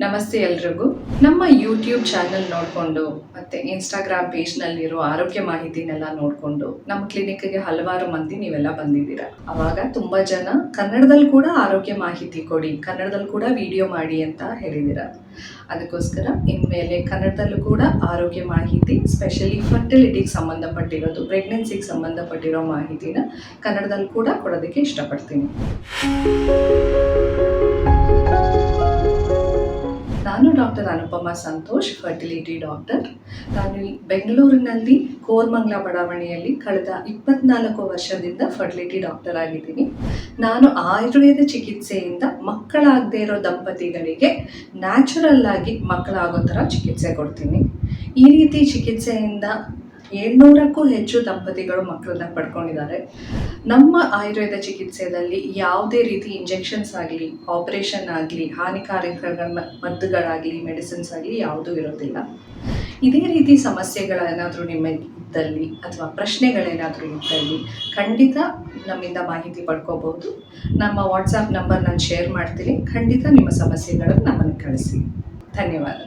ನಮಸ್ತೆ ಎಲ್ರಿಗೂ. ನಮ್ಮ ಯೂಟ್ಯೂಬ್ ಚಾನೆಲ್ ನೋಡಿಕೊಂಡು, ಮತ್ತು ಇನ್ಸ್ಟಾಗ್ರಾಮ್ ಪೇಜ್ನಲ್ಲಿರೋ ಆರೋಗ್ಯ ಮಾಹಿತಿನೆಲ್ಲ ನೋಡಿಕೊಂಡು, ನಮ್ಮ ಕ್ಲಿನಿಕ್ಗೆ ಹಲವಾರು ಮಂದಿ ನೀವೆಲ್ಲ ಬಂದಿದ್ದೀರಾ. ಅವಾಗ ತುಂಬ ಜನ ಕನ್ನಡದಲ್ಲಿ ಕೂಡ ಆರೋಗ್ಯ ಮಾಹಿತಿ ಕೊಡಿ ಕನ್ನಡದಲ್ಲಿ ಕೂಡ ವಿಡಿಯೋ ಮಾಡಿ ಅಂತ ಹೇಳಿದ್ದೀರಾ. ಅದಕ್ಕೋಸ್ಕರ ಇನ್ಮೇಲೆ ಕನ್ನಡದಲ್ಲೂ ಕೂಡ ಆರೋಗ್ಯ ಮಾಹಿತಿ ಸ್ಪೆಷಲಿ ಫರ್ಟಿಲಿಟಿಗೆ ಸಂಬಂಧಪಟ್ಟಿರೋದು ಪ್ರೆಗ್ನೆನ್ಸಿಗೆ ಸಂಬಂಧಪಟ್ಟಿರೋ ಮಾಹಿತಿನ ಕನ್ನಡದಲ್ಲಿ ಕೂಡ ಕೊಡೋದಕ್ಕೆ ಇಷ್ಟಪಡ್ತೀನಿ. ಅನುಪಮ ಸಂತೋಷ್ ಫರ್ಟಿಲಿಟಿ ಡಾಕ್ಟರ್ ನಾನು ಬೆಂಗಳೂರಿನಲ್ಲಿ ಕೋರ್ಮಂಗ್ಲ ಬಡಾವಣೆಯಲ್ಲಿ ಕಳೆದ ಇಪ್ಪತ್ನಾಲ್ಕು ವರ್ಷದಿಂದ ಫರ್ಟಿಲಿಟಿ ಡಾಕ್ಟರ್ ಆಗಿದ್ದೀನಿ. ನಾನು ಆಯುರ್ವೇದ ಚಿಕಿತ್ಸೆಯಿಂದ ಮಕ್ಕಳಾಗದೇ ಇರೋ ದಂಪತಿಗಳಿಗೆ ನ್ಯಾಚುರಲ್ ಆಗಿ ಮಕ್ಕಳಾಗೋ ಥರ ಚಿಕಿತ್ಸೆ ಕೊಡ್ತೀನಿ. ಈ ರೀತಿ ಚಿಕಿತ್ಸೆಯಿಂದ ಏಳ್ನೂರಕ್ಕೂ ಹೆಚ್ಚು ದಂಪತಿಗಳು ಮಕ್ಕಳನ್ನ ಪಡ್ಕೊಂಡಿದ್ದಾರೆ. ನಮ್ಮ ಆಯುರ್ವೇದ ಚಿಕಿತ್ಸೆಯಲ್ಲಿ ಯಾವುದೇ ರೀತಿ ಇಂಜೆಕ್ಷನ್ಸ್ ಆಗಲಿ ಆಪರೇಷನ್ ಆಗಲಿ ಹಾನಿಕಾರಕ ಮದ್ದುಗಳಾಗಲಿ ಮೆಡಿಸಿನ್ಸ್ ಆಗಲಿ ಯಾವುದೂ ಇರೋದಿಲ್ಲ. ಇದೇ ರೀತಿ ಸಮಸ್ಯೆಗಳೇನಾದರೂ ನಿಮ್ಮ ಇದ್ದಲ್ಲಿ ಅಥವಾ ಪ್ರಶ್ನೆಗಳೇನಾದರೂ ಇದ್ದಲ್ಲಿ ಖಂಡಿತ ನಮ್ಮಿಂದ ಮಾಹಿತಿ ಪಡ್ಕೋಬಹುದು. ನಮ್ಮ ವಾಟ್ಸಪ್ ನಂಬರ್ ನಾನು ಶೇರ್ ಮಾಡ್ತೀನಿ. ಖಂಡಿತ ನಿಮ್ಮ ಸಮಸ್ಯೆಗಳನ್ನು ನಮ್ಮನ್ನು ಕಳಿಸಿ. ಧನ್ಯವಾದ